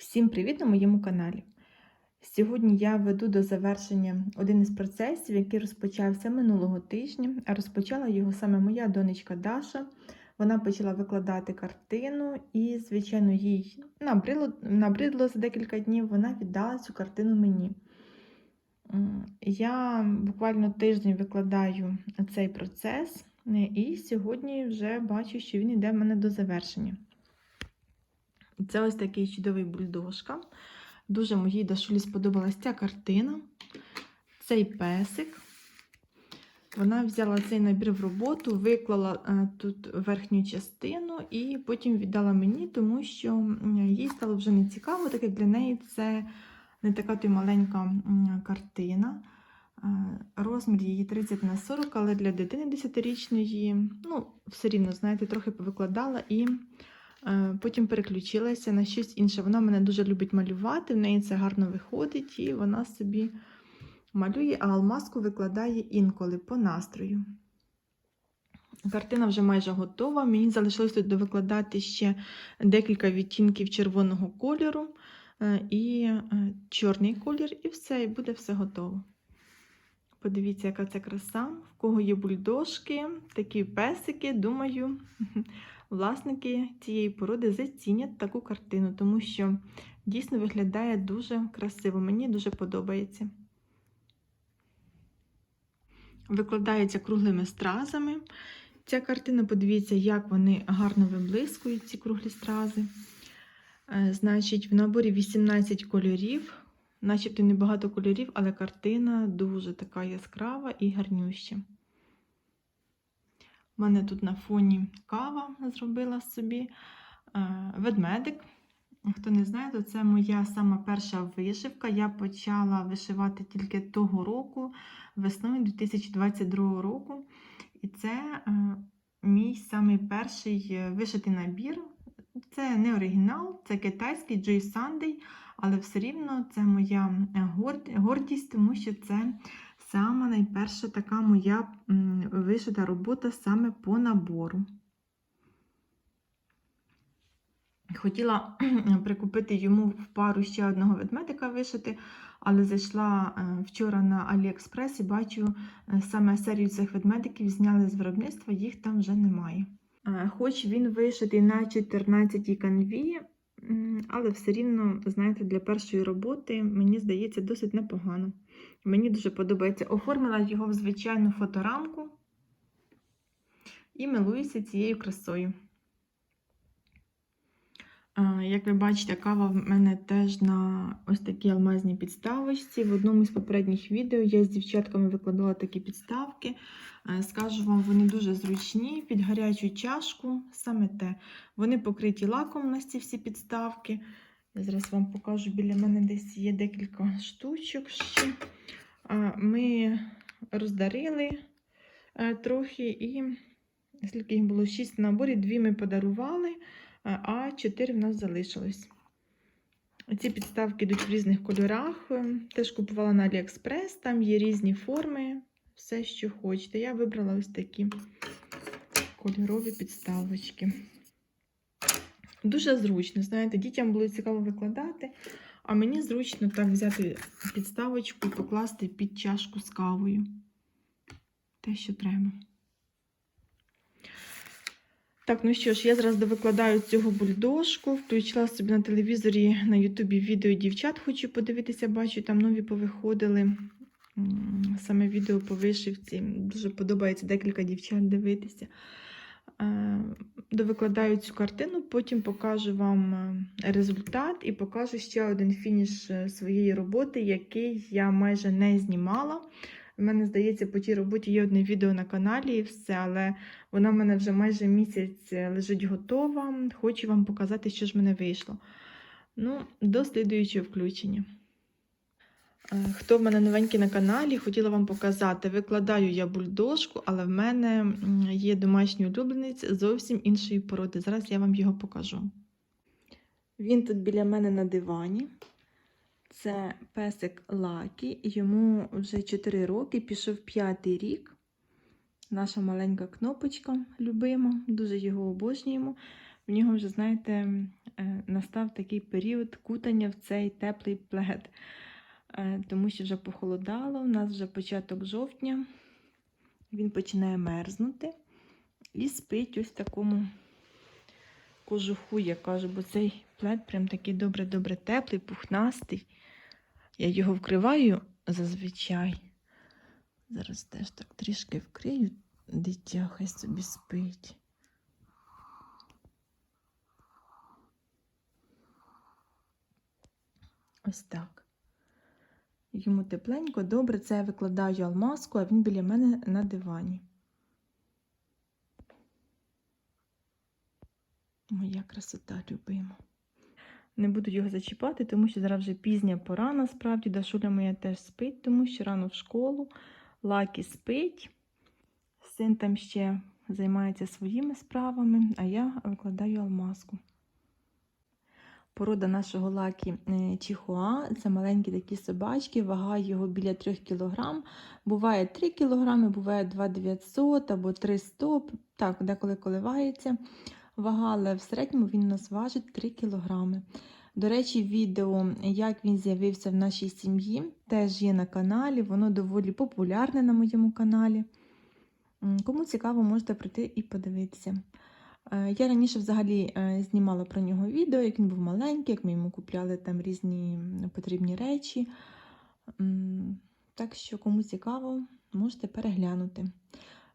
Всім привіт на моєму каналі. Сьогодні я веду до завершення один із процесів, який розпочався минулого тижня, а розпочала його саме моя донечка Даша. Вона почала викладати картину, і, звичайно, їй набридло, набридло за декілька днів, вона віддала цю картину мені. Я буквально тиждень викладаю цей процес, і сьогодні вже бачу, що він йде в мене до завершення. Це ось такий чудовий бульдожка. Дуже моїй Дашулі сподобалась ця картина, цей песик. Вона взяла цей набір в роботу, виклала е, тут верхню частину і потім віддала мені, тому що їй стало вже не цікаво, так як для неї це не така то маленька картина. Е, Розмір її 30 на 40, але для дитини 10-річної, ну, все рівно, знаєте, трохи повикладала і Потім переключилася на щось інше. Вона мене дуже любить малювати, в неї це гарно виходить, і вона собі малює, а алмазку викладає інколи по настрою. Картина вже майже готова. Мені залишилось тут довикладати ще декілька відтінків червоного кольору е, і е, чорний колір, і все, і буде все готово. Подивіться, яка це краса, в кого є бульдожки, такі песики, думаю, власники цієї породи зацінять таку картину, тому що дійсно виглядає дуже красиво. Мені дуже подобається. Викладається круглими стразами. Ця картина, подивіться, як вони гарно виблискують, ці круглі стрази. Е, Значить, в наборі 18 кольорів, начебто небагато кольорів, але картина дуже така яскрава і гарнюща. У мене тут на фоні кава зробила собі е, ведмедик. Хто не знає, то це моя сама перша вишивка. Я почала вишивати тільки того року, весною 2022 року. І це е, мій самий перший е, вишитий набір. Це не оригінал, це китайський Joy Sunday, але все рівно це моя гордість, тому що це сама найперша така моя вишита робота саме по набору. Хотіла прикупити йому в пару ще одного ведмедика вишити, але зайшла е, вчора на AliExpress і бачу е, саме серію цих ведмедиків зняли з виробництва, їх там вже немає. Е, Хоч він вишитий на 14 канві, але все рівно, знаєте, для першої роботи мені здається досить непогано. Мені дуже подобається. Оформила його в звичайну фоторамку і милуюся цією красою. Як ви бачите, кава в мене теж на ось такій алмазній підставочці. В одному з попередніх відео я з дівчатками викладала такі підставки. Е, Скажу вам, вони дуже зручні під гарячу чашку, саме те. Вони покриті лаком у ці всі підставки. Я зараз вам покажу, біля мене десь є декілька штучок ще. Ми роздарили е, трохи, і скільки їх було? Шість в наборі, дві ми подарували а 4 в нас залишилось. Ці підставки йдуть в різних кольорах. Е, Теж купувала на AliExpress, там є різні форми, все, що хочете. Я вибрала ось такі кольорові підставочки. Дуже зручно, знаєте, дітям було цікаво викладати, а мені зручно так взяти підставочку і покласти під чашку з кавою. Те, що треба. Так, ну що ж, я зараз довикладаю цього бульдожку. Включила собі на телевізорі на Ютубі відео дівчат, хочу подивитися, бачу, там нові повиходили. Саме відео по вишивці. Дуже подобається декілька дівчат дивитися. Е, Довикладаю цю картину, потім покажу вам е, результат і покажу ще один фініш е, своєї роботи, який я майже не знімала. У мене, здається, по тій роботі є одне відео на каналі і все, але вона в мене вже майже місяць лежить готова. Хочу вам показати, що ж мене вийшло. Ну, до слідуючого включення. Е, Хто в мене новенький на каналі, хотіла вам показати. Викладаю я бульдожку, але в мене є домашній улюбленець зовсім іншої породи. Зараз я вам його покажу. Він тут біля мене на дивані. Це песик Лакі, йому вже 4 роки, пішов п'ятий рік. Наша маленька кнопочка любима, дуже його обожнюємо. в нього вже, знаєте, е, настав такий період кутання в цей теплий плед. Е, Тому що вже похолодало, у нас вже початок жовтня, він починає мерзнути і спить ось в такому кожуху, я кажу, бо цей плед прям такий добре-добре теплий, пухнастий. Я його вкриваю зазвичай. Зараз теж так трішки вкрию дитя, хай собі спить. Ось так. Йому тепленько, добре, це я викладаю алмазку, а він біля мене на дивані. Моя красота любима. Не буду його зачіпати, тому що зараз вже пізня пора, насправді. Дашуля моя теж спить, тому що рано в школу. Лакі спить. Син там ще займається своїми справами, а я викладаю алмазку. Порода нашого лакі е, чихуа. Це маленькі такі собачки, вага його біля 3 кг. Буває 3 кг, буває 2,900 або 300, так, деколи коливається. Вага, але в середньому він у нас важить 3 кг. До речі, відео, як він з'явився в нашій сім'ї, теж є на каналі. Воно доволі популярне на моєму каналі. Кому цікаво, можете прийти і подивитися. Е, Я раніше взагалі е, знімала про нього відео, як він був маленький, як ми йому купляли там різні потрібні речі. Так що, кому цікаво, можете переглянути.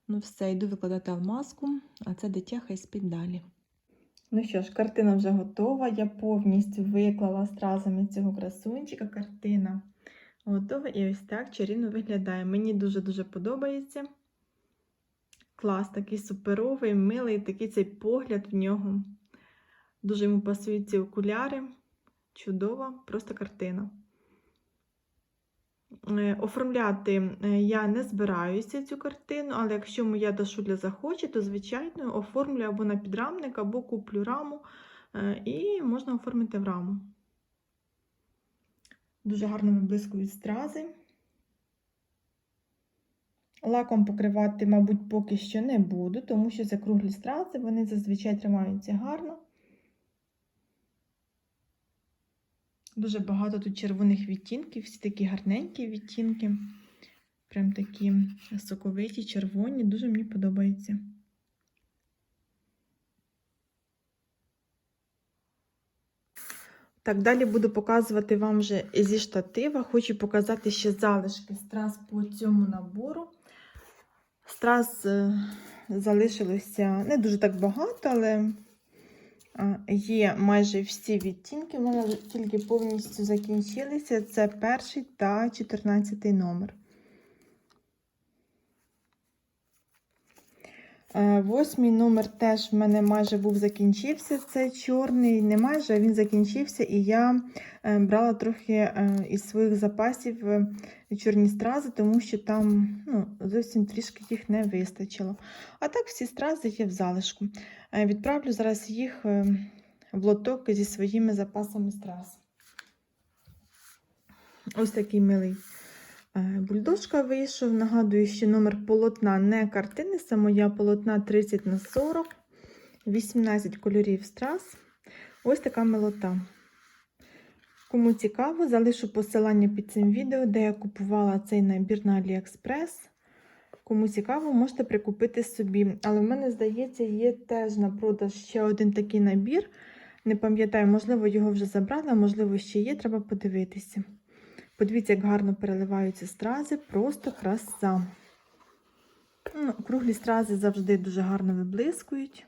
Ну, все, йду викладати алмазку, а це дитя хай спить далі. Ну що ж, картина вже готова. Я повністю виклала стразами цього красунчика. Картина готова і ось так чарівно виглядає. Мені дуже-дуже подобається. Клас, такий суперовий, милий, такий цей погляд в нього. Дуже йому пасують ці окуляри. Чудова, просто картина. Е, Оформляти е, я не збираюся цю картину, але якщо моя дашуля захоче, то, звичайно, оформлю або на підрамник, або куплю раму е, і можна оформити в раму. Дуже гарно виблискують стрази. Лаком покривати, мабуть, поки що не буду, тому що це круглі стрази, вони зазвичай тримаються гарно. Дуже багато тут червоних відтінків, всі такі гарненькі відтінки. Прям такі соковиті, червоні, дуже мені подобається. Так, далі буду показувати вам вже зі штатива. Хочу показати ще залишки страз по цьому набору. Страз е, залишилося не дуже так багато, але Є майже всі відтінки, в тільки повністю закінчилися. Це перший та 14 номер. Восьмий номер теж в мене майже був закінчився. Це чорний, не майже, він закінчився, і я е, брала трохи е, із своїх запасів е, чорні стрази, тому що там ну, зовсім трішки їх не вистачило. А так всі стрази є в залишку. Е, Відправлю зараз їх е, в лоток зі своїми запасами страз. Ось такий милий е, бульдожка вийшов. Нагадую, що номер полотна не картини, це моя полотна 30 на 40, 18 кольорів страз. Ось така милота. Кому цікаво, залишу посилання під цим відео, де я купувала цей набір на AliExpress. Кому цікаво, можете прикупити собі. Але в мене, здається, є теж на продаж ще один такий набір. Не пам'ятаю, можливо, його вже забрали, можливо, ще є, треба подивитися. Подивіться, як гарно переливаються стрази, просто краса. Ну, Круглі стрази завжди дуже гарно виблискують.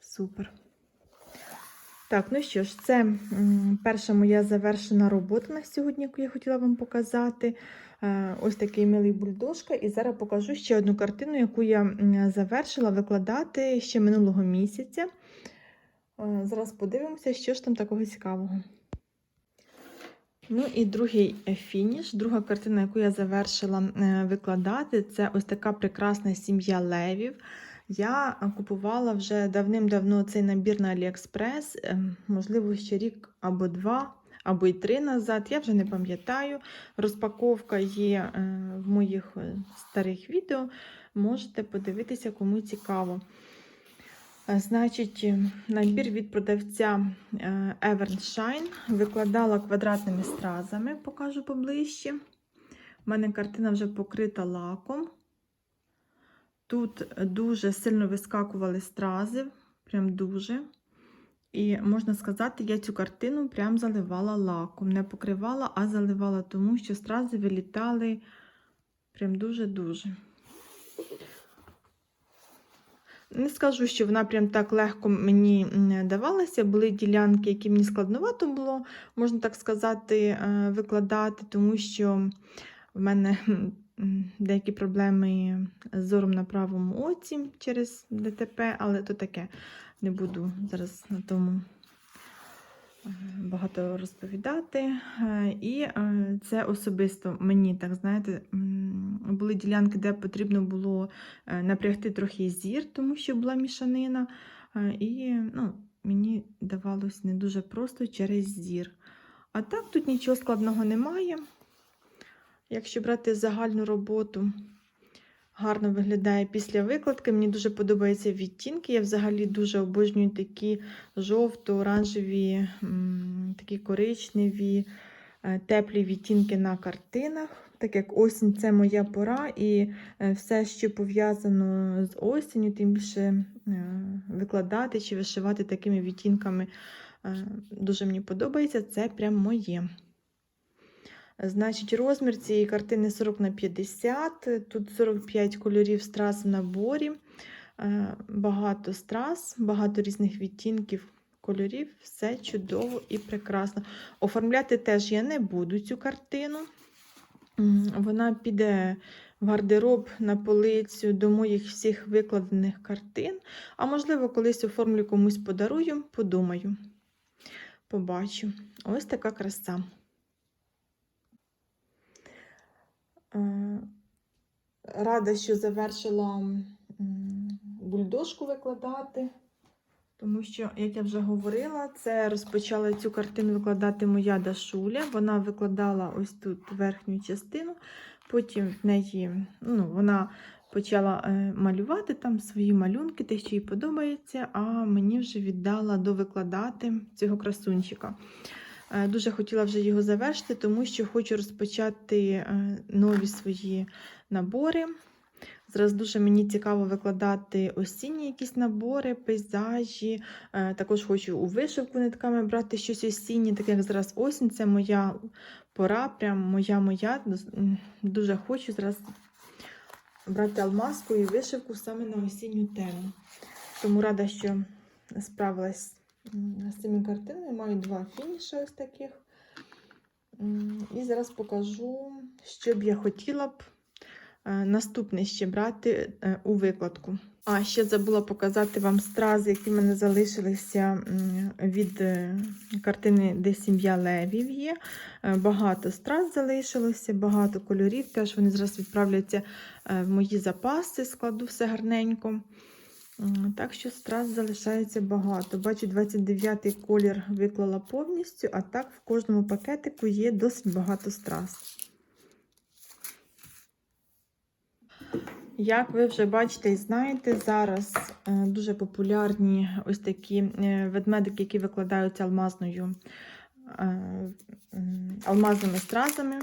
Супер. Так, ну що ж, це перша моя завершена робота на сьогодні, яку я хотіла вам показати. Е, Ось такий милий бульдожка. І зараз покажу ще одну картину, яку я завершила викладати ще минулого місяця. Е, Зараз подивимося, що ж там такого цікавого. Ну і другий е, фініш, друга картина, яку я завершила е, викладати, це ось така прекрасна сім'я левів. Я купувала вже давним-давно цей набір на AliExpress, е, можливо, ще рік або два, або й три назад. Я вже не пам'ятаю. Розпаковка є в моїх старих відео. Можете подивитися, кому цікаво. Е, Значить, е, набір від продавця е, Evernshine викладала квадратними стразами, покажу поближче. У мене картина вже покрита лаком. Тут дуже сильно вискакували стрази, прям дуже. І можна сказати, я цю картину прям заливала лаком. Не покривала, а заливала, тому що стрази вилітали прям дуже-дуже. Не скажу, що вона прям так легко мені давалася. Були ділянки, які мені складновато було, можна так сказати, е, викладати, тому що в мене деякі проблеми з зором на правому оці через ДТП, але то таке не буду зараз на тому багато розповідати. Е, І е, це особисто мені, так знаєте, були ділянки, де потрібно було е, напрягти трохи зір, тому що була мішанина. І ну, мені давалось не дуже просто через зір. А так тут нічого складного немає. Якщо брати загальну роботу, гарно виглядає після викладки. Мені дуже подобаються відтінки. Я взагалі дуже обожнюю такі жовто-оранжеві, такі коричневі, е, теплі відтінки на картинах. Так як осінь це моя пора, і е, все, що пов'язано з осінню, тим більше е, викладати чи вишивати такими відтінками дуже мені подобається. Це прям моє. Значить, розмір цієї картини 40 на 50. Тут 45 кольорів страз в наборі. Е, Багато страз, багато різних відтінків кольорів. Все чудово і прекрасно. Оформляти теж я не буду цю картину. Вона піде в гардероб на полицю до моїх всіх викладених картин. А можливо, колись оформлю комусь подарую, подумаю. Побачу. Ось така краса. Рада, що завершила м, бульдожку викладати, тому що, як я вже говорила, це розпочала цю картину викладати моя Дашуля. Вона викладала ось тут верхню частину, потім в неї ну, вона почала е, малювати там свої малюнки, те, що їй подобається, а мені вже віддала довикладати цього красунчика. Е, Дуже хотіла вже його завершити, тому що хочу розпочати е, нові свої набори. Зараз дуже мені цікаво викладати осінні якісь набори, пейзажі. Е, Також хочу у вишивку нитками брати щось осіннє, так як зараз осінь, це моя пора, прям моя-моя. Дуже хочу зараз брати алмазку і вишивку саме на осінню тему. Тому рада, що справилась з цими картинами. Маю два фініші ось таких. І зараз покажу, що б я хотіла б е, наступне ще брати е, у викладку. А ще забула показати вам стрази, які в мене залишилися від е, картини, де сім'я Левів є. Багато страз залишилося, багато кольорів. Теж вони зараз відправляться в мої запаси, складу все гарненько. Так що страз залишається багато. Бачу, 29-й колір виклала повністю, а так в кожному пакетику є досить багато страз. Як ви вже бачите і знаєте, зараз е, дуже популярні ось такі е, ведмедики, які викладаються алмазною, е, алмазними стразами.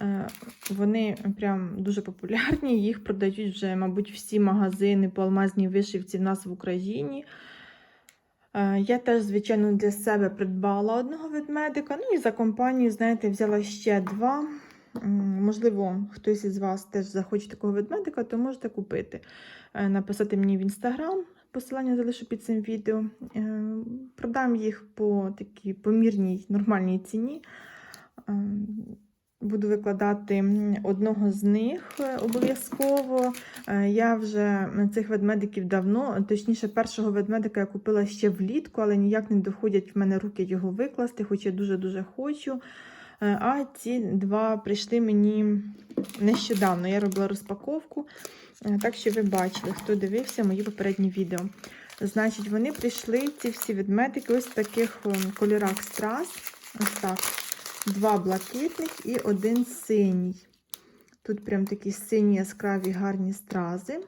Е, Вони прям дуже популярні, їх продають вже, мабуть, всі магазини по алмазній вишивці в нас в Україні. Е, Я теж, звичайно, для себе придбала одного ведмедика. Ну і за компанію, знаєте, взяла ще два. Можливо, хтось із вас теж захоче такого ведмедика, то можете купити. Е, Написати мені в інстаграм, посилання залишу під цим відео. Продам їх по такій помірній нормальній ціні. Буду викладати одного з них е, обов'язково. Е, Я вже цих ведмедиків давно, точніше, першого ведмедика я купила ще влітку, але ніяк не доходять в мене руки його викласти, хоч я дуже-дуже хочу. Е, А ці два прийшли мені нещодавно. Я робила розпаковку, так що ви бачили, хто дивився мої попередні відео. Значить, вони прийшли, ці всі ведмедики, ось в таких кольорах страз. Ось так. Два блакитних і один синій. Тут прям такі сині яскраві гарні стрази.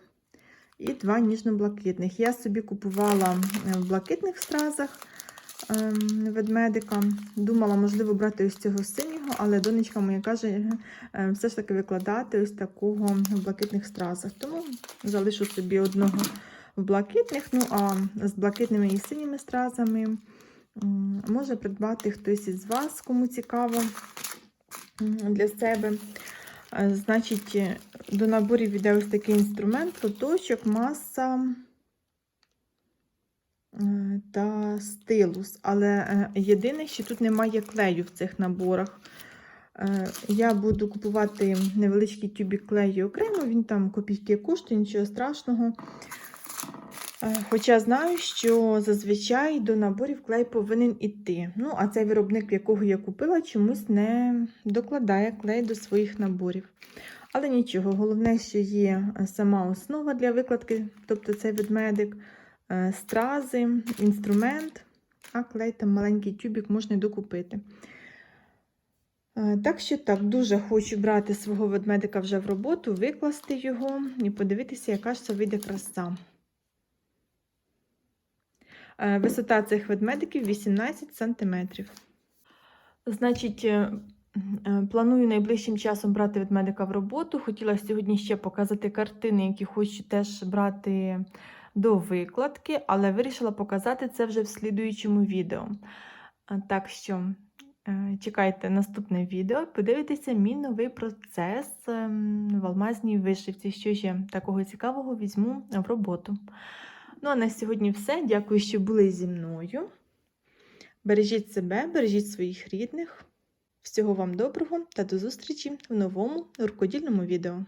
і два ніжно-блакитних. Я собі купувала е, в блакитних стразах ем, ведмедика. Думала, можливо, брати ось цього синього, але донечка моя каже, е, все ж таки викладати ось такого в блакитних стразах. Тому залишу собі одного в блакитних, ну а з блакитними і синіми стразами може придбати хтось із вас, кому цікаво для себе. Е, Значить, е, до наборів йде ось такий інструмент, лоточок, маса е, та стилус. Але єдине, що тут немає клею в цих наборах. Я буду купувати невеличкий тюбік клею окремо, він там копійки коштує, нічого страшного. Е, Хоча знаю, що зазвичай до наборів клей повинен іти. Ну, а цей виробник, якого я купила, чомусь не докладає клей до своїх наборів. Але нічого, головне, що є сама основа для викладки, тобто цей ведмедик, е, стрази, інструмент, а клей там маленький тюбік можна докупити. Е, Так що так, дуже хочу брати свого ведмедика вже в роботу, викласти його і подивитися, яка ж це вийде краса. Е, Висота цих ведмедиків 18 см. Значить, е, е, планую найближчим часом брати ведмедика в роботу. Хотіла сьогодні ще показати картини, які хочу теж брати до викладки, але вирішила показати це вже в слідуючому відео. Так що чекайте наступне відео, подивитися мій новий процес ем, в алмазній вишивці. Що я такого цікавого візьму в роботу. Ну, а на сьогодні все. Дякую, що були зі мною. Бережіть себе, бережіть своїх рідних. Всього вам доброго та до зустрічі в новому рукодільному відео.